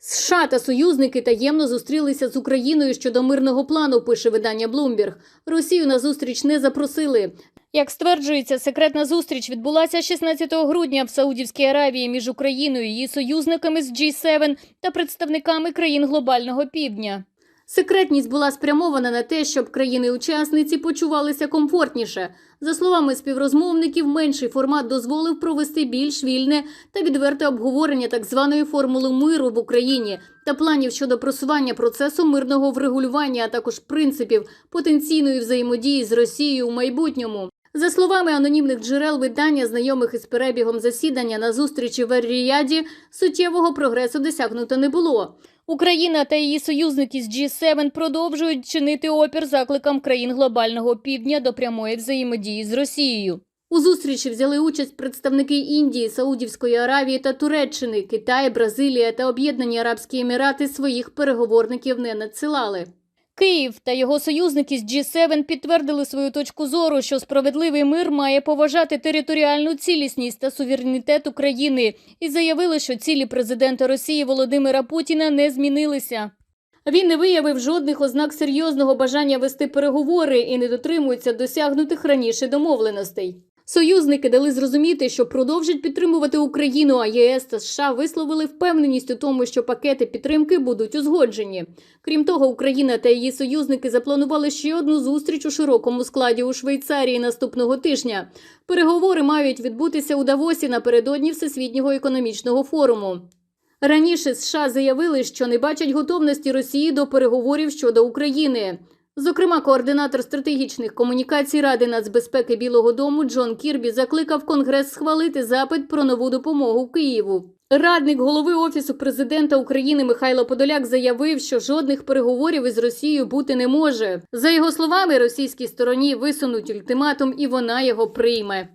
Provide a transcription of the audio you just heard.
США та союзники таємно зустрілися з Україною щодо мирного плану. Пише видання Bloomberg. Росію на зустріч не запросили. Як стверджується, секретна зустріч відбулася 16 грудня в Саудівській Аравії між Україною, її союзниками з G7 та представниками країн глобального півдня. Секретність була спрямована на те, щоб країни-учасниці почувалися комфортніше. За словами співрозмовників, менший формат дозволив провести більш вільне та відверте обговорення так званої формули миру в Україні та планів щодо просування процесу мирного врегулювання, а також принципів потенційної взаємодії з Росією у майбутньому. За словами анонімних джерел видання, знайомих із перебігом засідання на зустрічі в Ер-Ріяді, суттєвого прогресу досягнуто не було. Україна та її союзники з G7 продовжують чинити опір закликам країн глобального півдня до прямої взаємодії з Росією. У зустрічі взяли участь представники Індії, Саудівської Аравії та Туреччини. Китай, Бразилія та Об'єднані Арабські Емірати своїх переговорників не надсилали. Київ та його союзники з G7 підтвердили свою точку зору, що справедливий мир має поважати територіальну цілісність та суверенітет України, і заявили, що цілі президента Росії Володимира Путіна не змінилися. Він не виявив жодних ознак серйозного бажання вести переговори і не дотримується досягнутих раніше домовленостей. Союзники дали зрозуміти, що продовжать підтримувати Україну, а ЄС та США висловили впевненість у тому, що пакети підтримки будуть узгоджені. Крім того, Україна та її союзники запланували ще одну зустріч у широкому складі у Швейцарії наступного тижня. Переговори мають відбутися у Давосі напередодні Всесвітнього економічного форуму. Раніше США заявили, що не бачать готовності Росії до переговорів щодо України. Зокрема, координатор стратегічних комунікацій Ради нацбезпеки Білого Дому Джон Кірбі закликав Конгрес схвалити запит про нову допомогу Києву. Радник голови офісу президента України Михайло Подоляк заявив, що жодних переговорів із Росією бути не може. За його словами, російській стороні висунуть ультиматум, і вона його прийме.